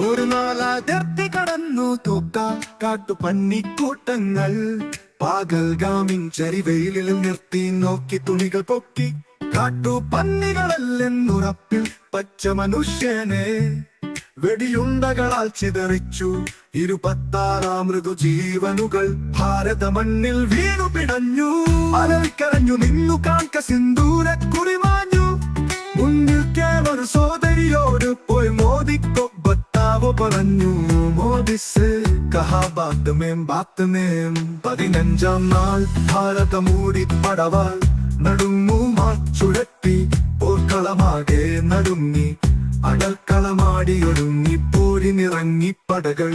ഒരു നാളാതിർത്തി കടന്നു. തോക്ക കാട്ടു പന്നിക്കൂട്ടങ്ങൾ പാകൽഗാമിൻ ചരിവെയിലിൽ നിർത്തി. നോക്കി തുണികൾ പൊക്കി. കാട്ടു പന്നികളല്ലെന്നുറപ്പിൽ പച്ച മനുഷ്യനെ വെടിയുണ്ടകളാൽ ചിതറിച്ചു. ഇരുപത്താറാം മൃദുജീവനുകൾ ഭാരത മണ്ണിൽ വീണു പിടഞ്ഞു. അലൽക്കരഞ്ഞു നിന്നു കാൺക സിന്ദൂര കുറിമാഞ്ഞു മുന്നിൽ പോയി മോദിക്കൊಬ್ಬത്താവോ പറഞ്ഞു മോദിസ് കഹാ ബാത്ത് മേം ബാത്ത് മേം പതിനഞ്ചാം നാൾ ഭാരതമൂടി പടവാൾ. നടുങ്ങു ചുഴറ്റി പോർക്കളമാകെ നടുങ്ങി. അടൽക്കളമാടി ഒടുങ്ങി പോരിനിറങ്ങി പടകൾ.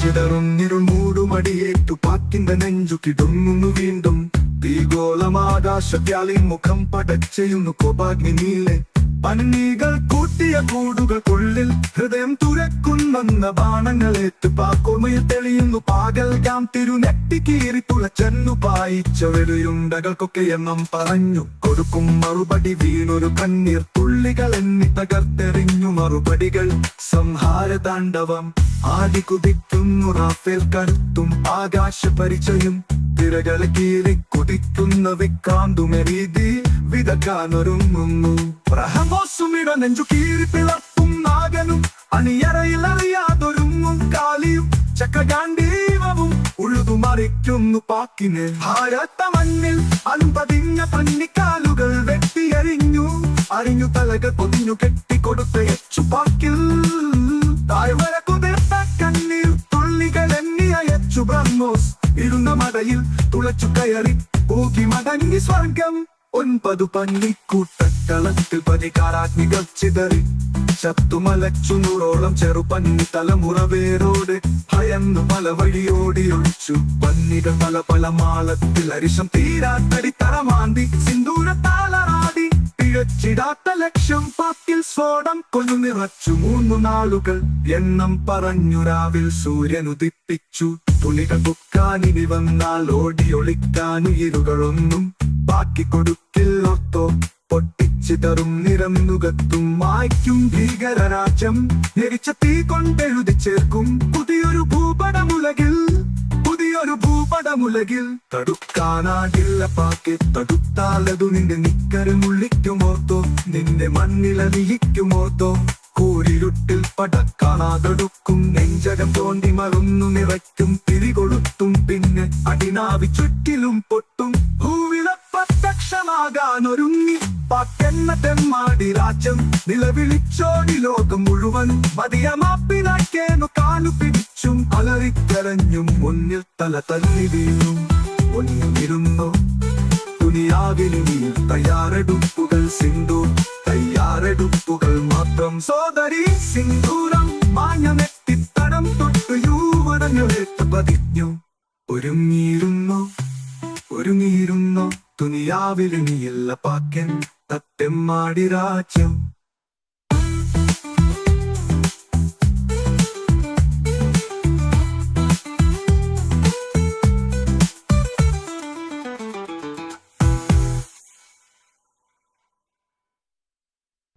ചിതറുന്നിരുൾ മൂടുമടിയേറ്റു പാക്കിന്റെ നെഞ്ചു കിടുങ്ങുന്നു വീണ്ടും. തീഗോളമാകാശവ്യാളി മുഖം പടച്ചെയ്യുന്നു കോപാഗ്നിയിലെ പന്നികൾ കൂട്ടിയ കൂടുകൾക്കുള്ളിൽ ഹൃദയം തുരക്കുന്നെന്ന ബാണങ്ങളേറ്റ് പാക്കോമയിൽ തെളിയുന്നു. പാകൽ ഗാം തിരുനെട്ടിക്കീറി തുളച്ചെന്നു പായിച്ച വെളിയുണ്ടകൾക്കൊക്കെ എണ്ണം പറഞ്ഞു. കൊടുക്കും മറുപടി വീണൊരു കണ്ണീർ. തുള്ളികൾ എന്നി തകർത്തെറിഞ്ഞു മറുപടികൾ. സംഹാര താണ്ഡവം ആദി കുതിക്കുന്നു റാഫേൽ കരുത്തും ആകാശ പരിചയം. തിരകളെ കീറി കുതിക്കുന്ന വിക്രാന്തുമെരീതി വിതക്കാനൊരുങ്ങുന്നു. പ്രഹമോസുമിട നെഞ്ചു കീറി പിളർപ്പും നാഗനും അണിയറയിൽ അറിയാതൊരുങ്ങും കാലിയും ചക്രഗാന്ധീവവും ഉഴുതുമറിക്കുന്നു പാക്കിന്. ഭാരത മണ്ണിൽ അൻപതിഞ്ഞ പന്നിക്കാലുകൾ വെട്ടിയറിഞ്ഞു അറിഞ്ഞു തലകൾ പൊതിഞ്ഞു കെട്ടിക്കൊടുത്ത എച്ചു പാക്കിൽ. താഴ്വര കുതിർത്ത കണ്ണീർ തുള്ളികൾ എണ്ണി അയച്ചു ബ്രഹ്മോസ് ഇരുന്ന മടയിൽ തുളച്ചു കയറി പോകി മടങ്ങി സ്വർഗം. ഒൻപതു പന്നിക്കൂട്ടക്കളത്തിൽ പതികാരാഗ്നികൾ ചിതറി. ചത്തുമലച്ചു നൂറോളം ചെറുപന്നി തലമുറ വേരോട് ഭയന്നു പല വഴിയോടി ഒളിച്ചു പന്നികൾ പല പല മാളത്തിൽ അരിശം തീരാത്തടി തറമാന്തി. സിന്ദൂര താളറാടി പിഴച്ചിടാത്ത ലക്ഷ്യം പാക്കിൽ സ്ഫോടം കൊന്നു നിറച്ചു. മൂന്നു നാളുകൾ എണ്ണം പറഞ്ഞു രാവിൽ സൂര്യൻ ഉദിപ്പിച്ചു തുണികൾ ബുക്കാനിനി വന്നാൽ ഓടി ഒളിക്കാനുയിരുകളൊന്നും ബാക്കി കൊടുക്കില്ലൊത്തോ പൊട്ടിച്ചിതറും നിരന്നുകത്തും മായ്ക്കും ഭീകരരാജ്യം. ധരിച്ച തീ കൊണ്ടെഴുതി ചേർക്കും പുതിയൊരു ഭൂപടമുലകിൽ. പുതിയൊരു ഭൂപടമുലകിൽ. തടുക്കാനാകില്ല പാക്കെ തടുത്താലതു നിന്റെ നിക്കരമുള്ളിക്കുമോർത്തോ നിന്റെ മണ്ണിലലിയിക്കുമോർത്തോ കൂരിരുട്ടിൽ പടക്കാണാതൊടുക്കും നെഞ്ചകം തോണ്ടി മറന്നു നിറയ്ക്കും തിരികൊളുത്തും പിന്നെ അടിനാവി ചുറ്റിലും പൊട്ടും. ഭൂവില പ്രത്യക്ഷമാകാനൊരുങ്ങി പാക്കെന്ന രാജ്യം നിലവിളിച്ചോടി ലോകം മുഴുവൻ മതിയമാപ്പിനാക്കേനു കാലു പിടിച്ചും. അലറിക്കരഞ്ഞും മുന്നിൽ തല തല്ലി വീണും ഒന്നിരുന്നു നീ തയ്യാറെടുപ്പുകൾ സിന്ധു. തയ്യാറെടുപ്പുകൾ സോദരി സിന്ദൂരം മാഞ്ഞമെത്തിത്തടം തൊട്ടു യൂവടങ്ങളേറ്റ് പതിഞ്ഞു. ഒരുങ്ങിയിരുന്നു? ഒരുങ്ങിയിരുന്നു? ദുനിയാവിൽ നീയല്ല പാക്കൻ തത്തെമ്മാടി രാജ്യം.